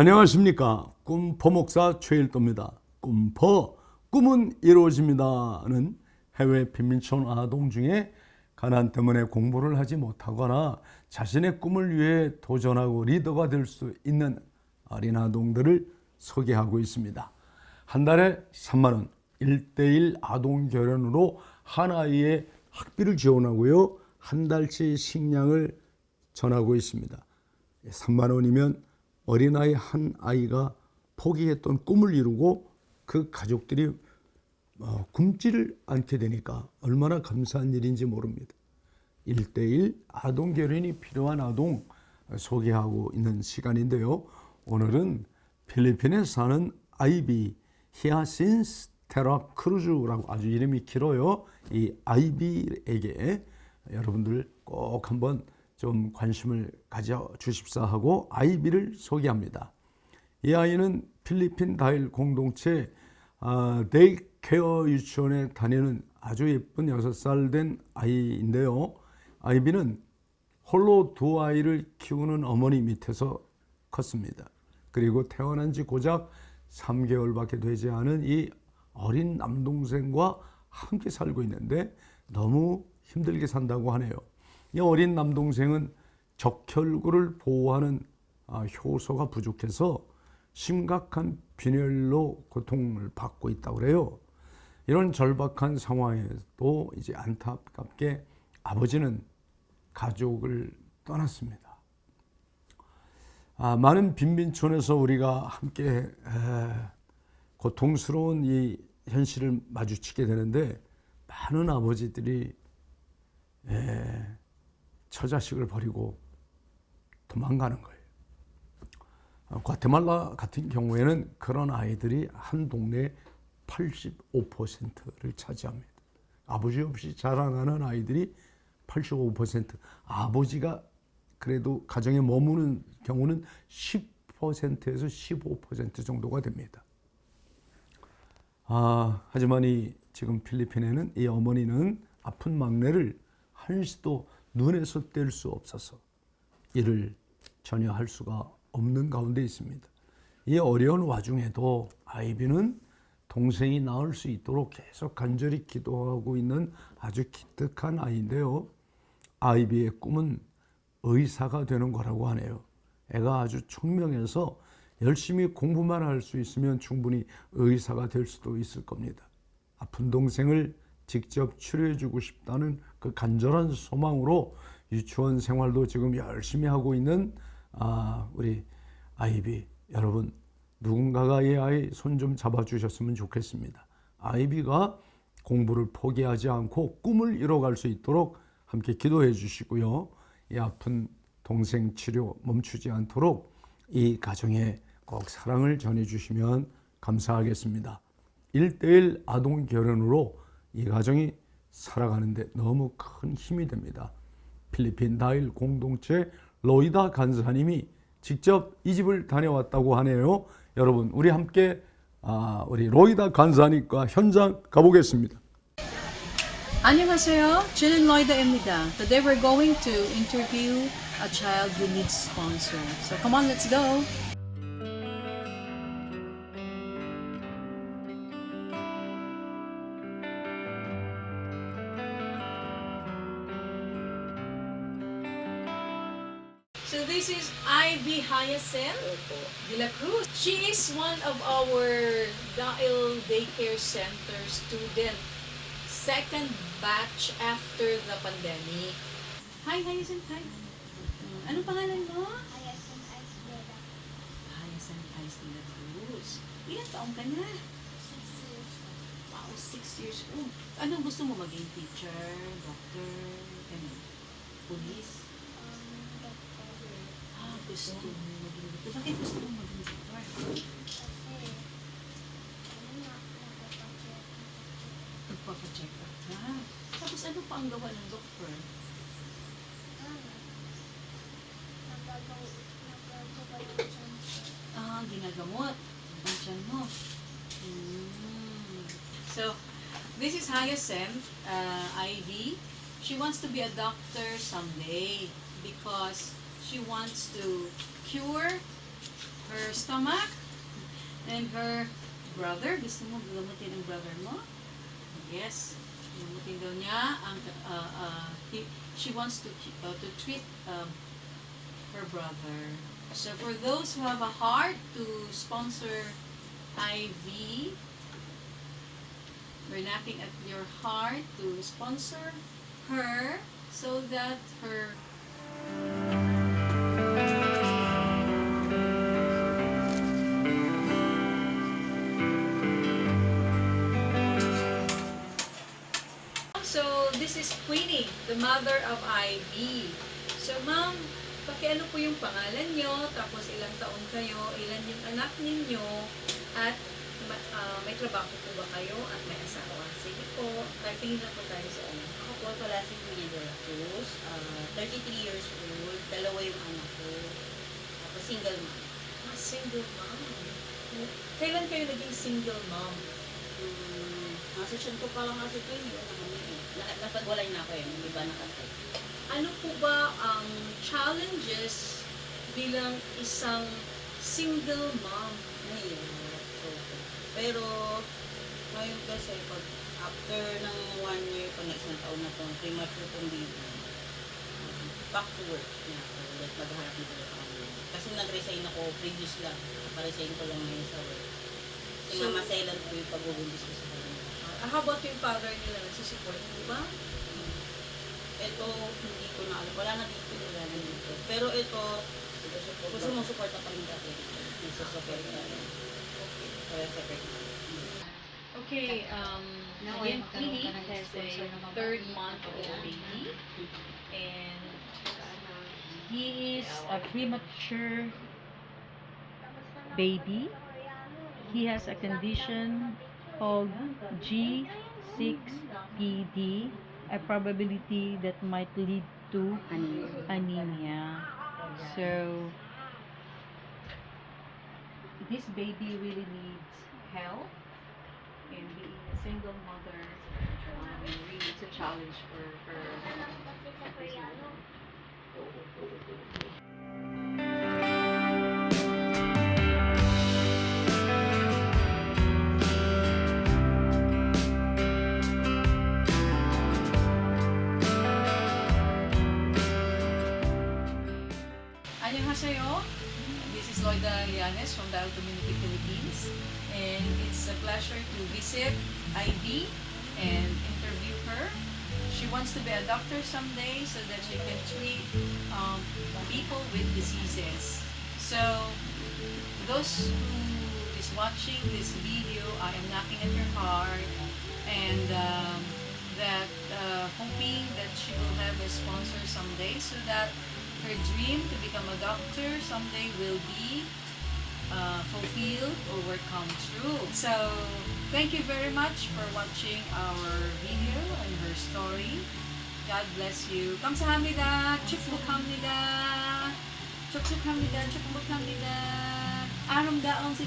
안녕하십니까 꿈퍼 목사 최일도입니다. 꿈퍼 꿈은 이루어집니다는 해외 빈민촌 아동 중에 가난 때문에 공부를 하지 못하거나 자신의 꿈을 위해 도전하고 리더가 될 수 있는 어린 아동들을 소개하고 있습니다. 한 달에 3만 원 1대1 아동 결연으로 한 아이의 학비를 지원하고요. 한 달치 식량을 전하고 있습니다. 3만 원이면 어린아이 한 아이가 포기했던 꿈을 이루고 그 가족들이 어, 굶지를 않게 되니까 얼마나 감사한 일인지 모릅니다. 1대1 아동 결연이 필요한 아동 소개하고 있는 시간인데요. 오늘은 필리핀에 사는 아이비 히아신스 테라 크루즈라고 아주 이름이 길어요. 이 아이비에게 여러분들 꼭 한번 좀 관심을 가져 주십사 하고 아이비를 소개합니다. 이 아이는 필리핀 다일 공동체 아, 데이케어 유치원에 다니는 아주 예쁜 6살 된 아이인데요. 아이비는 홀로 두 아이를 키우는 어머니 밑에서 컸습니다. 그리고 태어난 지 고작 3개월밖에 되지 않은 이 어린 남동생과 함께 살고 있는데 너무 힘들게 산다고 하네요. 이 어린 남동생은 적혈구를 보호하는 아, 효소가 부족해서 심각한 빈혈로 고통을 받고 있다고 그래요. 이런 절박한 상황에도 이제 안타깝게 아버지는 가족을 떠났습니다. 아, 많은 빈민촌에서 우리가 함께 에, 고통스러운 이 현실을 마주치게 되는데 많은 아버지들이 에, 처자식을 버리고 도망가는 거예요. 어, 과테말라 같은 경우에는 그런 아이들이 한 동네 85%를 차지합니다. 아버지 없이 자라나는 아이들이 85% 아버지가 그래도 가정에 머무는 경우는 10%에서 15% 정도가 됩니다. 아, 하지만 이 지금 필리핀에는 이 어머니는 아픈 막내를 한시도 눈에서 뗄 수 없어서 일을 전혀 할 수가 없는 가운데 있습니다. 이 어려운 와중에도 아이비는 동생이 나을 수 있도록 계속 간절히 기도하고 있는 아주 기특한 아이인데요. 아이비의 꿈은 의사가 되는 거라고 하네요. 애가 아주 총명해서 열심히 공부만 할 수 있으면 충분히 의사가 될 수도 있을 겁니다. 아픈 동생을 직접 치료해주고 싶다는 그 간절한 소망으로 유치원 생활도 지금 열심히 하고 있는 아, 우리 아이비 여러분 누군가가 이 아이 손 좀 잡아주셨으면 좋겠습니다. 아이비가 공부를 포기하지 않고 꿈을 이뤄갈 수 있도록 함께 기도해 주시고요. 이 아픈 동생 치료 멈추지 않도록 이 가정에 꼭 사랑을 전해 주시면 감사하겠습니다. 1대1 아동 결혼으로 이 가정이 살아가는데 너무 큰 힘이 됩니다. 필리핀 다일 공동체 로이다 간사님이 직접 이 집을 다녀왔다고 하네요. 여러분, 우리 함께 아, 우리 로이다 간사님과 현장 가보겠습니다. 안녕하세요. 저는 로이다입니다. Today we're going to interview a child who needs sponsor. So come on, let's go. So this is Ivy Hyacinth de la Cruz. She is one of our Dail Daycare Center student second batch after the pandemic. Hi, Hyacinth. Hi. Anong pangalan mo? Hyacinth Ice Bella. Hyacinth Ice de la Cruz. Ilan taong ka na? Six years old. Wow, six years old. Anong gusto mo maging teacher, doctor, ganun? Police? Gusto mo maging doctor. Bakit gusto mo maging nga, nagpapacheck. Up ka. Tapos ano pa ang gawa ng chance. Ah, ginagamot. Ang tiyan mo. So, this is Hyacinth, uh, Ivy. She wants to be a doctor someday because she wants to cure her stomach and her brother. Gusto mo gamutin ang brother mo? Yes. Gamutin daw niya ang uh, uh, he, she wants to uh, to treat um, her brother. So for those who have a heart to sponsor IV, we're knocking at your heart to sponsor her so that her So, this is Queenie, the mother of Ivy. So, ma'am, pakiano po yung pangalan nyo, tapos ilang taon kayo, ilan yung anak ninyo, at ah, may trabaho po ba kayo, at may asawa. Sige po, tingin na po tayo sa ano. Ako po, wala si Kuya De La Cruz. ah, 33 years old. Dalawa yung anak ko. Tapos single mom. Ah, single mom. Kailan kayo naging single mom? Um, nasa tiyan ko pa lang kasi ito kami eh. Na- Napagwalay na ako eh. Iba nakasay. Ano po ba ang challenges bilang isang single mom? Mahirap. So, pero, ngayon kasi pag after ng one year, pag na isang taon na itong premature kong baby, back to work na ako. Like, magharap na talaga. Kasi nag-resign ako previous lang. Pa-resign ko lang ngayon sa work. So- mamasailan ko yung pag-ubundis ko sa kanila. Ah, how about yung father nila? Nagsusupport mo ba? Ito, hindi ko na alam. Wala na dito, wala na dito. Pero ito, kung sumusuporta pa rin dati. Nagsusupport na rin. Kaya separate na. Okay, um, Now, ka ng has a na third month old baby. And He is a premature baby. He has a condition called G6PD, a probability that might lead to anemia. So, this baby really needs help. And being a single mother, um, really it's a challenge for her. Annyeonghaseyo. Loida Lianes from Dial Community Philippines. And it's a pleasure to visit Ivy and interview her. She wants to be a doctor someday so that she can treat um, people with diseases. So, those who is watching this video, I am knocking at your heart and um, that uh, hoping that she will have a sponsor someday so that her dream to become a doctor someday will be uh, fulfilled or will come true. So, thank you very much for watching our video and her story. God bless you. Kamsahamnida! Chukbukhamnida! Chukbukhamnida! Chukbukhamnida! Aram daong si